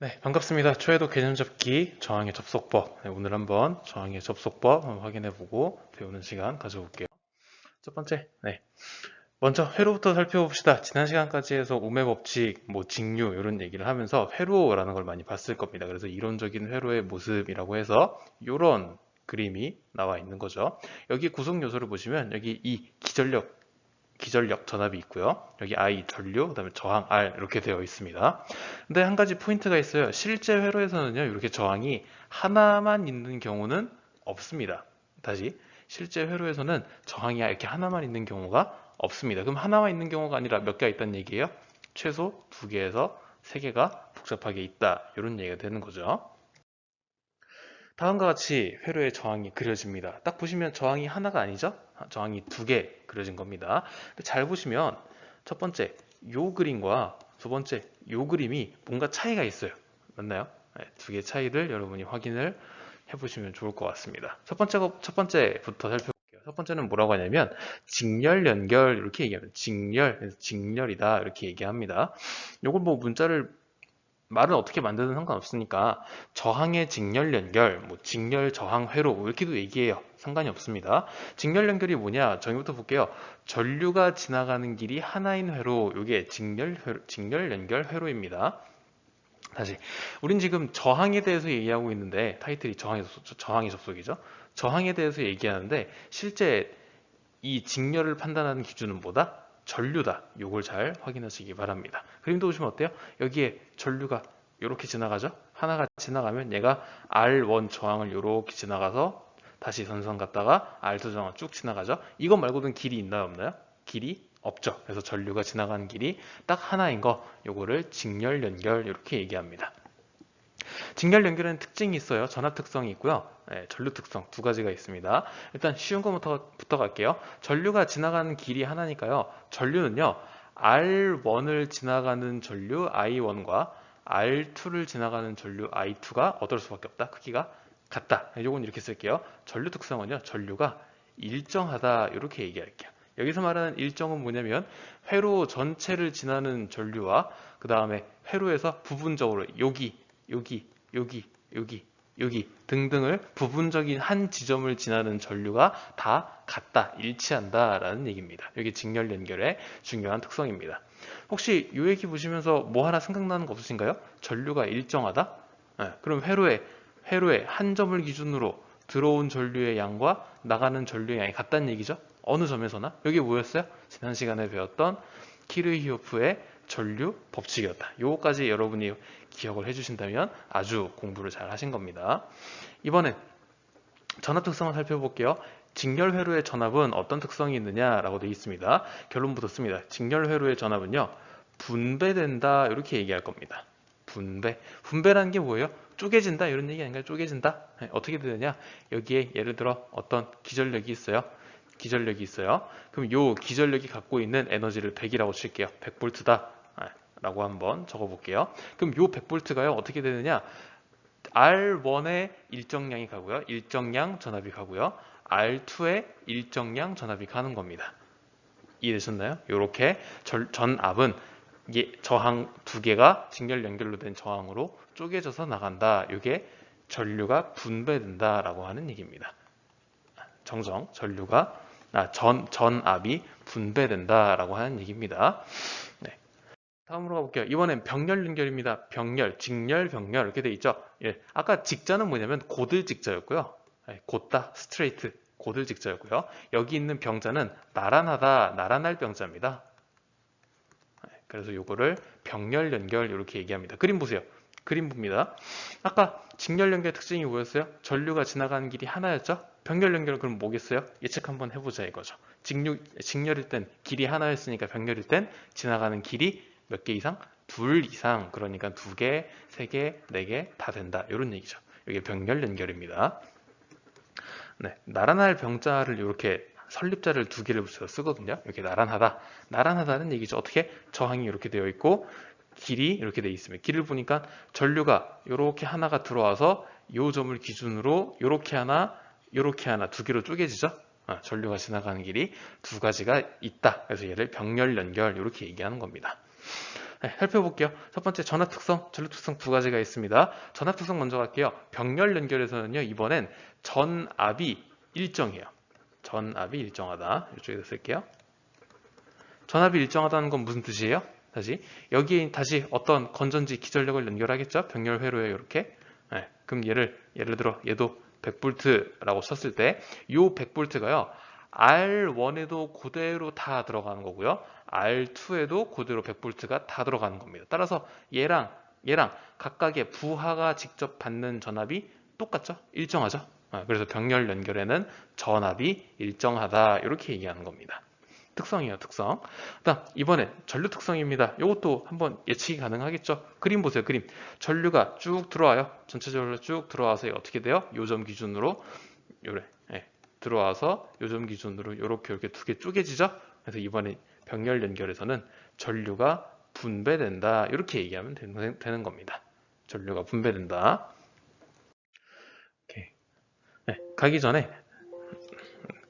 네, 반갑습니다. 초에도 개념 접기 저항의 접속법. 네, 오늘 한번 저항의 접속법 한번 확인해보고 배우는 시간 가져볼게요. 첫 번째, 네. 먼저 회로부터 살펴봅시다. 지난 시간까지 해서 오매 법칙, 뭐 직류 이런 얘기를 하면서 회로라는 걸 많이 봤을 겁니다. 그래서 이론적인 회로의 모습이라고 해서 이런 그림이 나와 있는 거죠. 여기 구성 요소를 보시면 여기 이 기전력 기전력 전압이 있고요. 여기 I 전류, 그다음에 저항 R 이렇게 되어 있습니다. 근데 한 가지 포인트가 있어요. 실제 회로에서는요, 이렇게 저항이 하나만 있는 경우는 없습니다. 다시 실제 회로에서는 저항이 이렇게 하나만 있는 경우가 없습니다. 그럼 하나만 있는 경우가 아니라 몇 개가 있다는 얘기예요? 최소 두 개에서 세 개가 복잡하게 있다. 이런 얘기가 되는 거죠. 다음과 같이 회로의 저항이 그려집니다. 딱 보시면 저항이 하나가 아니죠? 저항이 두 개 그려진 겁니다. 잘 보시면 첫 번째 요 그림과 두 번째 요 그림이 뭔가 차이가 있어요. 맞나요? 네, 두개 차이를 여러분이 확인을 해보시면 좋을 것 같습니다. 첫 번째 첫 번째부터 살펴볼게요. 첫 번째는 뭐라고 하냐면 직렬 연결 이렇게 얘기합니다. 직렬 직렬이다 이렇게 얘기합니다. 요걸 뭐 문자를 말을 어떻게 만드는 상관없으니까 저항의 직렬 연결, 뭐 직렬 저항 회로 이렇게도 얘기해요. 상관이 없습니다. 직렬 연결이 뭐냐? 정의부터 볼게요. 전류가 지나가는 길이 하나인 회로, 이게 직렬 회로, 직렬 연결 회로입니다. 다시 우린 지금 저항에 대해서 얘기하고 있는데 타이틀이 저항의 저항의 접속이죠. 저항에 대해서 얘기하는데 실제 이 직렬을 판단하는 기준은 뭐다? 전류다. 요걸 잘 확인하시기 바랍니다. 그림도 보시면 어때요? 여기에 전류가 이렇게 지나가죠? 하나가 지나가면 얘가 R1 저항을 이렇게 지나가서 다시 선선 갔다가 R2 저항을 쭉 지나가죠? 이것 말고는 길이 있나요? 없나요? 길이 없죠. 그래서 전류가 지나가는 길이 딱 하나인 거 요거를 직렬 연결 이렇게 얘기합니다. 직렬 연결에는 특징이 있어요. 전압 특성이 있고요. 네, 전류 특성 두 가지가 있습니다. 일단 쉬운 것부터 부터 갈게요. 전류가 지나가는 길이 하나니까요. 전류는요. R1을 지나가는 전류 I1과 R2를 지나가는 전류 I2가 어떨 수밖에 없다. 크기가 같다. 요건 이렇게 쓸게요. 전류 특성은요. 전류가 일정하다. 이렇게 얘기할게요. 여기서 말하는 일정은 뭐냐면 회로 전체를 지나는 전류와 그 다음에 회로에서 부분적으로 여기, 여기, 여기, 여기, 여기 등등을 부분적인 한 지점을 지나는 전류가 다 같다, 일치한다 라는 얘기입니다. 여기 직렬 연결의 중요한 특성입니다. 혹시 이 얘기 보시면서 뭐 하나 생각나는 거 없으신가요? 전류가 일정하다? 네, 그럼 회로에, 회로에 한 점을 기준으로 들어온 전류의 양과 나가는 전류의 양이 같다는 얘기죠? 어느 점에서나? 여기 뭐였어요? 지난 시간에 배웠던 키르히오프의 전류 법칙이었다. 요거까지 여러분이 기억을 해주신다면 아주 공부를 잘 하신 겁니다. 이번엔 전압 특성을 살펴볼게요. 직렬 회로의 전압은 어떤 특성이 있느냐라고 되어 있습니다. 결론부터 씁니다. 직렬 회로의 전압은요. 분배된다 이렇게 얘기할 겁니다. 분배. 분배라는 게 뭐예요? 쪼개진다 이런 얘기 아닌가요? 쪼개진다. 네, 어떻게 되느냐? 여기에 예를 들어 어떤 기전력이 있어요. 기전력이 있어요. 그럼 요 기전력이 갖고 있는 에너지를 100이라고 칠게요. 100V다. 라고 한번 적어볼게요. 그럼 요 100V가요. 어떻게 되느냐? R1에 일정량이 가고요. 일정량 전압이 가고요. R2에 일정량 전압이 가는 겁니다. 이해되셨나요? 이렇게 전압은 저항 두 개가 직렬 연결로 된 저항으로 쪼개져서 나간다. 이게 전류가 분배된다라고 하는 얘기입니다. 정정, 전류가 아, 전 전압이 분배된다라고 하는 얘기입니다. 네. 다음으로 가볼게요. 이번엔 병렬 연결입니다. 병렬, 직렬, 병렬 이렇게 돼 있죠. 예, 아까 직자는 뭐냐면 고들 직자였고요. 예, 곧다, 스트레이트, 고들 직자였고요. 여기 있는 병자는 나란하다, 나란할 병자입니다. 예, 그래서 요거를 병렬 연결 이렇게 얘기합니다. 그림 보세요. 그림 봅니다. 아까 직렬 연결 특징이 뭐였어요? 전류가 지나가는 길이 하나였죠? 병렬 연결은 그럼 뭐겠어요? 예측 한번 해보자 이거죠. 직류, 직렬일 땐 길이 하나였으니까 병렬일 땐 지나가는 길이 몇 개 이상? 둘 이상. 그러니까 두 개, 세 개, 네 개 다 된다. 이런 얘기죠. 이게 병렬 연결입니다. 네, 나란할 병자를 이렇게 설립자를 두 개를 붙여서 쓰거든요. 이렇게 나란하다. 나란하다는 얘기죠. 어떻게? 저항이 이렇게 되어 있고 길이 이렇게 되어 있습니다. 길을 보니까 전류가 이렇게 하나가 들어와서 이 점을 기준으로 이렇게 하나, 이렇게 하나 두 개로 쪼개지죠. 아, 전류가 지나가는 길이 두 가지가 있다. 그래서 얘를 병렬 연결 이렇게 얘기하는 겁니다. 네, 살펴볼게요. 첫 번째 전압 특성, 전류 특성 두 가지가 있습니다. 전압 특성 먼저 갈게요. 병렬 연결에서는요. 이번엔 전압이 일정해요. 전압이 일정하다. 이쪽에다 쓸게요. 전압이 일정하다는 건 무슨 뜻이에요? 다시 여기에 다시 어떤 건전지 기전력을 연결하겠죠? 병렬 회로에 이렇게. 네, 그럼 얘를 예를 들어 얘도 100V라고 쳤을 때 이 100V가요. R1에도 그대로 다 들어가는 거고요. R2에도 그대로 100V가 다 들어가는 겁니다. 따라서 얘랑 얘랑 각각의 부하가 직접 받는 전압이 똑같죠? 일정하죠? 아, 그래서 병렬 연결에는 전압이 일정하다 이렇게 얘기하는 겁니다. 특성이에요, 특성. 그다음 이번에 전류 특성입니다. 이것도 한번 예측이 가능하겠죠. 그림 보세요, 그림. 전류가 쭉 들어와요. 전체적으로 쭉 들어와서 어떻게 돼요? 요점 기준으로 요래 예, 들어와서 요점 기준으로 이렇게 이렇게 두 개 쪼개지죠. 그래서 이번에 병렬 연결에서는 전류가 분배된다 이렇게 얘기하면 되는, 되는 겁니다. 전류가 분배된다. 네, 가기 전에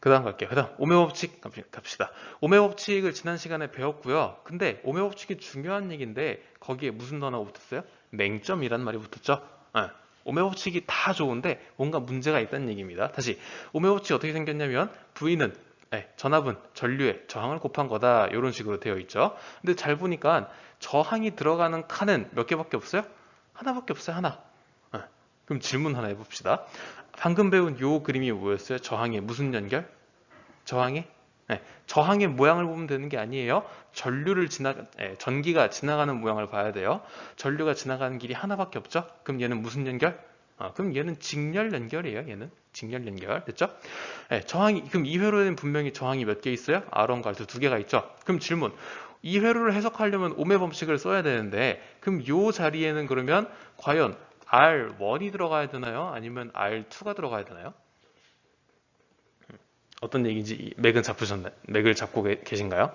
그 다음 갈게요. 그 다음 오메 법칙 갑시다. 오메 법칙을 지난 시간에 배웠고요. 근데 오메 법칙이 중요한 얘기인데 거기에 무슨 단어가 붙었어요? 맹점이란 말이 붙었죠. 네. 오메 법칙이 다 좋은데 뭔가 문제가 있다는 얘기입니다. 다시 오메 법칙이 어떻게 생겼냐면 V는 네, 전압은 전류의 저항을 곱한 거다 이런 식으로 되어 있죠. 근데 잘 보니까 저항이 들어가는 칸은 몇 개밖에 없어요? 하나밖에 없어요. 하나. 네. 그럼 질문 하나 해봅시다. 방금 배운 요 그림이 뭐였어요? 저항의 무슨 연결? 저항의? 네, 저항의 모양을 보면 되는 게 아니에요. 전류를 지나, 네, 전기가 지나가는 모양을 봐야 돼요. 전류가 지나가는 길이 하나밖에 없죠? 그럼 얘는 무슨 연결? 아, 그럼 얘는 직렬 연결이에요. 얘는 직렬 연결 됐죠? 네, 저항이 그럼 이 회로에는 분명히 저항이 몇 개 있어요? R1과 R2 두 개가 있죠. 그럼 질문. 이 회로를 해석하려면 오메 법칙을 써야 되는데 그럼 요 자리에는 그러면 과연 R1이 들어가야 되나요? 아니면 R2가 들어가야 되나요? 어떤 얘기인지 맥은 잡으셨나요? 맥을 잡고 계신가요?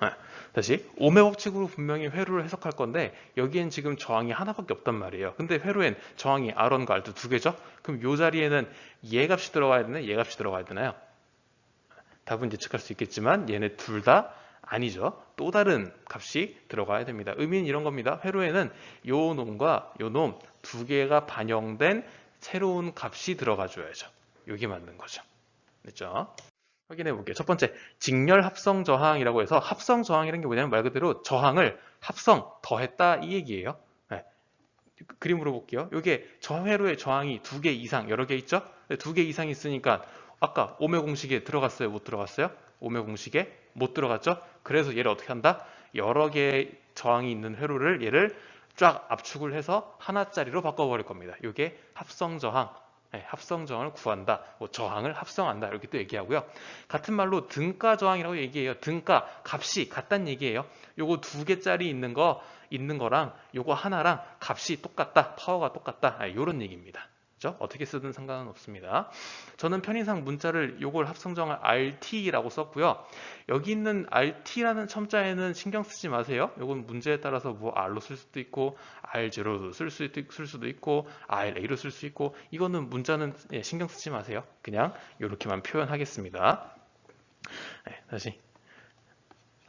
네. 다시 오메 법칙으로 분명히 회로를 해석할 건데 여기엔 지금 저항이 하나밖에 없단 말이에요. 근데 회로엔 저항이 R1과 R2 두 개죠? 그럼 이 자리에는 얘 값이 들어가야 되나요? 얘 값이 들어가야 되나요? 답은 예측할 수 있겠지만 얘네 둘 다 아니죠. 또 다른 값이 들어가야 됩니다. 의미는 이런 겁니다. 회로에는 요 놈과 요 놈 두 개가 반영된 새로운 값이 들어가 줘야죠. 이게 맞는 거죠. 됐죠? 확인해 볼게요. 첫 번째, 직렬 합성 저항이라고 해서 합성 저항이라는 게 뭐냐면 말 그대로 저항을 합성, 더했다 이 얘기예요. 네. 그림으로 볼게요. 이게 저회로의 저항이 두 개 이상, 여러 개 있죠? 두 개 이상 있으니까 아까 오메 공식에 들어갔어요? 못 들어갔어요? 오메 공식에 못 들어갔죠? 그래서 얘를 어떻게 한다? 여러 개의 저항이 있는 회로를 얘를 쫙 압축을 해서 하나짜리로 바꿔버릴 겁니다. 이게 합성 저항, 네, 합성 저항을 구한다. 뭐 저항을 합성한다. 이렇게 또 얘기하고요. 같은 말로 등가 저항이라고 얘기해요. 등가 값이 같다는 얘기예요. 요거 두 개짜리 있는 거 있는 거랑 요거 하나랑 값이 똑같다. 파워가 똑같다. 아, 이런 얘기입니다. 그죠? 어떻게 쓰든 상관은 없습니다. 저는 편의상 문자를 요걸 합성정을 RT라고 썼고요. 여기 있는 RT라는 첨자에는 신경 쓰지 마세요. 요건 문제에 따라서 뭐 R로 쓸 수도 있고 R0로 쓸, 수, 쓸 수도 있고 RA로 쓸 수 있고 이거는 문자는 예, 신경 쓰지 마세요. 그냥 이렇게만 표현하겠습니다. 네, 다시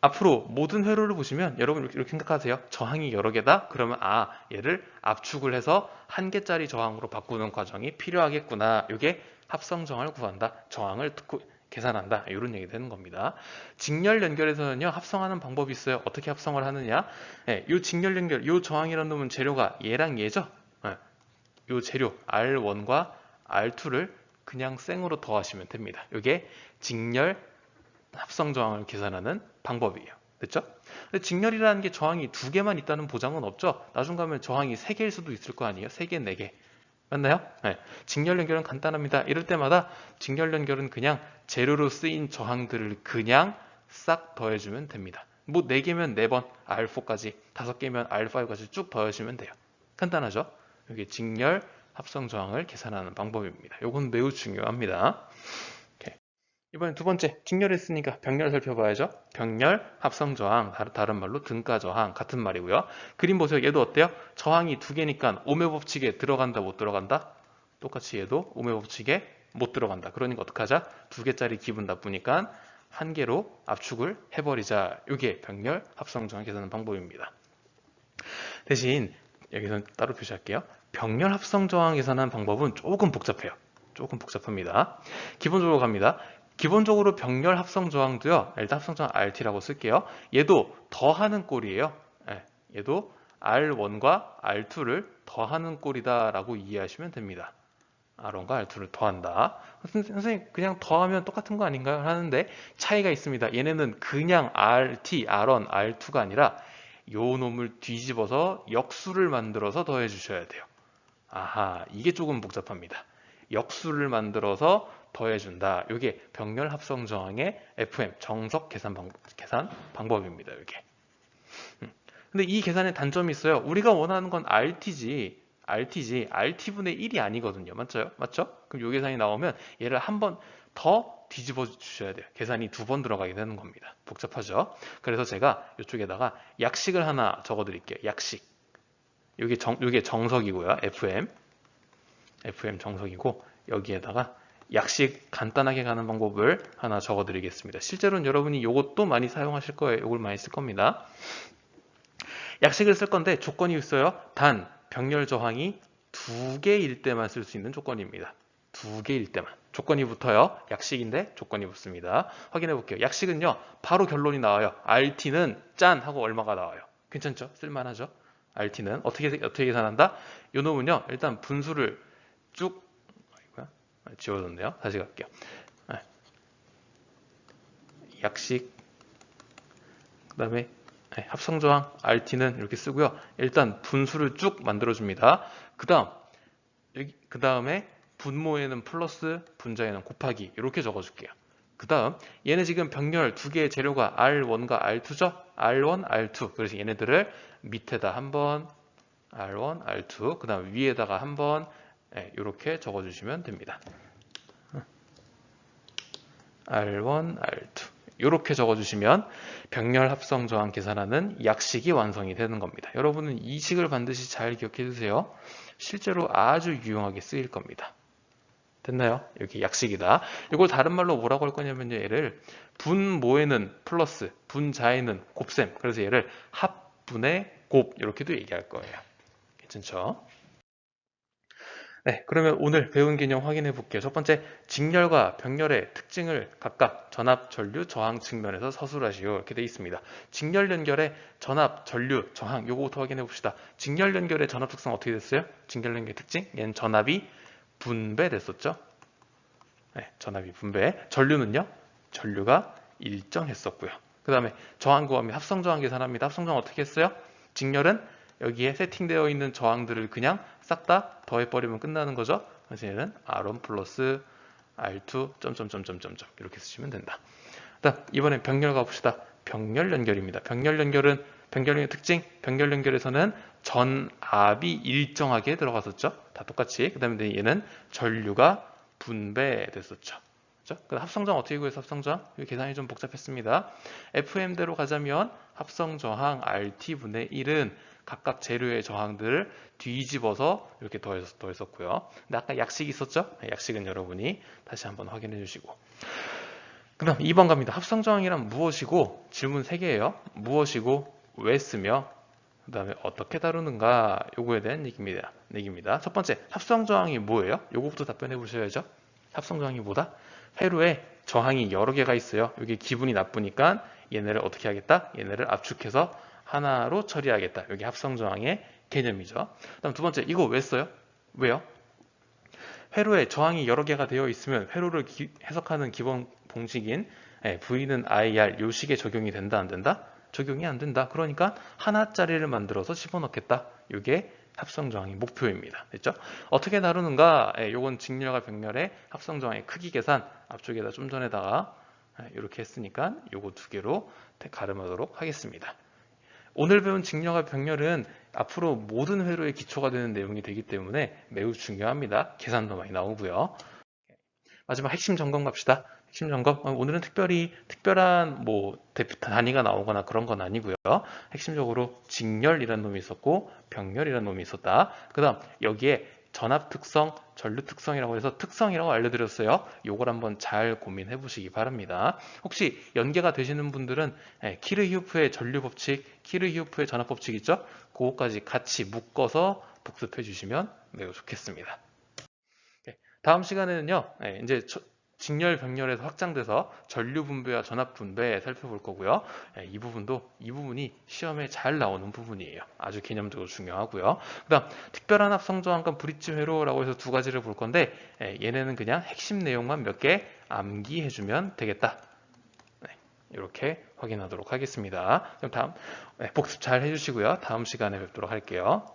앞으로 모든 회로를 보시면 여러분 이렇게 생각하세요. 저항이 여러 개다? 그러면 아 얘를 압축을 해서 한 개짜리 저항으로 바꾸는 과정이 필요하겠구나. 이게 합성 저항을 구한다. 저항을 듣고 계산한다. 이런 얘기 되는 겁니다. 직렬 연결에서는요. 합성하는 방법이 있어요. 어떻게 합성을 하느냐? 네, 이 직렬 연결, 이 저항이라는 놈은 재료가 얘랑 얘죠? 네, 이 재료 R1과 R2를 그냥 생으로 더하시면 됩니다. 이게 직렬 합성 저항을 계산하는 방법이에요. 됐죠? 근데 직렬이라는 게 저항이 두 개만 있다는 보장은 없죠? 나중 가면 저항이 세 개일 수도 있을 거 아니에요? 세 개, 네 개. 맞나요? 네. 직렬 연결은 간단합니다. 이럴 때마다 직렬 연결은 그냥 재료로 쓰인 저항들을 그냥 싹 더해주면 됩니다. 뭐 4개면 4번 R4까지, 5개면 R5까지 쭉 더해주면 돼요. 간단하죠? 이게 직렬 합성 저항을 계산하는 방법입니다. 이건 매우 중요합니다. 이번엔 두 번째 직렬했으니까 병렬 살펴봐야죠. 병렬, 합성 저항, 다른 말로 등가 저항 같은 말이고요. 그림 보세요. 얘도 어때요? 저항이 두 개니까 오메 법칙에 들어간다 못 들어간다? 똑같이 얘도 오메 법칙에 못 들어간다. 그러니까 어떡하자? 두 개짜리 기분 나쁘니까 한 개로 압축을 해버리자. 이게 병렬, 합성 저항 계산하는 방법입니다. 대신 여기서는 따로 표시할게요. 병렬 합성 저항 계산하는 방법은 조금 복잡해요. 조금 복잡합니다. 기본적으로 갑니다. 기본적으로 병렬 합성 저항도요. 일단 합성 저항 RT라고 쓸게요. 얘도 더하는 꼴이에요. 예, 얘도 R1과 R2를 더하는 꼴이다라고 이해하시면 됩니다. R1과 R2를 더한다. 선생님 그냥 더하면 똑같은 거 아닌가요? 하는데 차이가 있습니다. 얘네는 그냥 RT, R1, R2가 아니라 요 놈을 뒤집어서 역수를 만들어서 더해 주셔야 돼요. 아하, 이게 조금 복잡합니다. 역수를 만들어서 더해준다. 이게 병렬 합성 저항의 FM 정석 계산 방법, 계산 방법입니다. 이게. 음. 근데 이 계산에 단점이 있어요. 우리가 원하는 건 RT지, RT지, RT분의 1이 아니거든요. 맞죠? 맞죠? 그럼 이 계산이 나오면 얘를 한 번 더 뒤집어 주셔야 돼요. 계산이 두 번 들어가게 되는 겁니다. 복잡하죠? 그래서 제가 이쪽에다가 약식을 하나 적어 드릴게요. 약식. 이게 정, 이게 정석이고요. FM. FM 정석이고 여기에다가 약식 간단하게 가는 방법을 하나 적어 드리겠습니다. 실제로는 여러분이 이것도 많이 사용하실 거예요. 이걸 많이 쓸 겁니다. 약식을 쓸 건데 조건이 있어요. 단 병렬 저항이 두 개일 때만 쓸 수 있는 조건입니다. 두 개일 때만. 조건이 붙어요. 약식인데 조건이 붙습니다. 확인해 볼게요. 약식은요. 바로 결론이 나와요. RT는 짠 하고 얼마가 나와요. 괜찮죠? 쓸만하죠? RT는 어떻게 어떻게 계산한다? 요 놈은요. 일단 분수를 쭉. 지워졌네요. 다시 갈게요. 네. 약식 그 다음에 네, 합성저항 RT는 이렇게 쓰고요. 일단 분수를 쭉 만들어줍니다. 그 다음, 그 다음에 분모에는 플러스, 분자에는 곱하기 이렇게 적어줄게요. 그 다음 얘네 지금 병렬 두 개의 재료가 R1과 R2죠? R1, R2 그래서 얘네들을 밑에다 한번 R1, R2 그 다음 위에다가 한번 이렇게 적어주시면 됩니다. R1, R2 이렇게 적어주시면 병렬 합성 저항 계산하는 약식이 완성이 되는 겁니다. 여러분은 이 식을 반드시 잘 기억해 두세요. 실제로 아주 유용하게 쓰일 겁니다. 됐나요? 여기 약식이다. 이걸 다른 말로 뭐라고 할 거냐면요. 얘를 분모에는 플러스, 분자에는 곱셈. 그래서 얘를 합분의 곱 이렇게도 얘기할 거예요. 괜찮죠? 네, 그러면 오늘 배운 개념 확인해 볼게요. 첫 번째, 직렬과 병렬의 특징을 각각 전압, 전류, 저항 측면에서 서술하시오. 이렇게 되어 있습니다. 직렬 연결의 전압, 전류, 저항 요거부터 확인해 봅시다. 직렬 연결의 전압 특성 어떻게 됐어요? 직렬 연결 특징? 얘는 전압이 분배됐었죠? 네, 전압이 분배. 전류는요? 전류가 일정했었고요. 그 다음에 저항 구함이 합성 저항 계산합니다. 합성 저항 어떻게 했어요? 직렬은 여기에 세팅되어 있는 저항들을 그냥 싹 다 더해버리면 끝나는 거죠. 그래서 얘는 R1 플러스 R2 점점점점점점 이렇게 쓰시면 된다. 이번엔 병렬 가봅시다. 병렬 연결입니다. 병렬 연결은 병렬 연결 특징, 병렬 연결에서는 전압이 일정하게 들어갔었죠. 다 똑같이. 그 다음에 얘는 전류가 분배됐었죠. 그렇죠? 그 합성저항 어떻게 구해서 합성저항? 이 계산이 좀 복잡했습니다. FM대로 가자면 합성저항 RT분의 1은 각각 재료의 저항들을 뒤집어서 이렇게 더해서 더했었고요. 근데 아까 약식이 있었죠? 네, 약식은 여러분이 다시 한번 확인해 주시고. 그 다음 2번 갑니다. 합성 저항이란 무엇이고 질문 3개예요. 무엇이고 왜 쓰며 그 다음에 어떻게 다루는가 요거에 대한 얘기입니다. 얘기입니다. 첫 번째 합성 저항이 뭐예요? 요거부터 답변해 보셔야죠. 합성 저항이 뭐다? 회로에 저항이 여러 개가 있어요. 이게 기분이 나쁘니까 얘네를 어떻게 하겠다? 얘네를 압축해서 하나로 처리하겠다. 여기 합성저항의 개념이죠. 다음 두 번째, 이거 왜 써요? 왜요? 회로에 저항이 여러 개가 되어 있으면 회로를 기, 해석하는 기본 공식인 예, V는 IR 요 식에 적용이 된다 안 된다? 적용이 안 된다. 그러니까 하나짜리를 만들어서 집어넣겠다. 이게 합성저항의 목표입니다. 됐죠? 어떻게 다루는가? 예, 요건 직렬과 병렬의 합성저항의 크기 계산 앞쪽에다 좀 전에다가 예, 이렇게 했으니까 요거 두 개로 가름하도록 하겠습니다. 오늘 배운 직렬과 병렬은 앞으로 모든 회로의 기초가 되는 내용이 되기 때문에 매우 중요합니다. 계산도 많이 나오고요. 마지막 핵심 점검 갑시다. 핵심 점검. 오늘은 특별히 특별한 뭐 단위가 나오거나 그런 건 아니고요. 핵심적으로 직렬이라는 놈이 있었고 병렬이라는 놈이 있었다. 그다음 여기에 전압 특성, 전류 특성이라고 해서 특성이라고 알려드렸어요. 요걸 한번 잘 고민해 보시기 바랍니다. 혹시 연계가 되시는 분들은 예, 키르히우프의 전류 법칙, 키르히우프의 전압 법칙 있죠? 그거까지 같이 묶어서 복습해 주시면 매우 좋겠습니다. 네, 다음 시간에는요, 예, 이제 저- 직렬 병렬에서 확장돼서 전류 분배와 전압 분배 살펴볼 거고요. 예, 이 부분도 이 부분이 시험에 잘 나오는 부분이에요. 아주 개념적으로 중요하고요. 그다음 특별한 합성 저항과 브릿지 회로라고 해서 두 가지를 볼 건데 예, 얘네는 그냥 핵심 내용만 몇 개 암기해주면 되겠다. 네, 이렇게 확인하도록 하겠습니다. 그럼 다음 네, 복습 잘 해주시고요. 다음 시간에 뵙도록 할게요.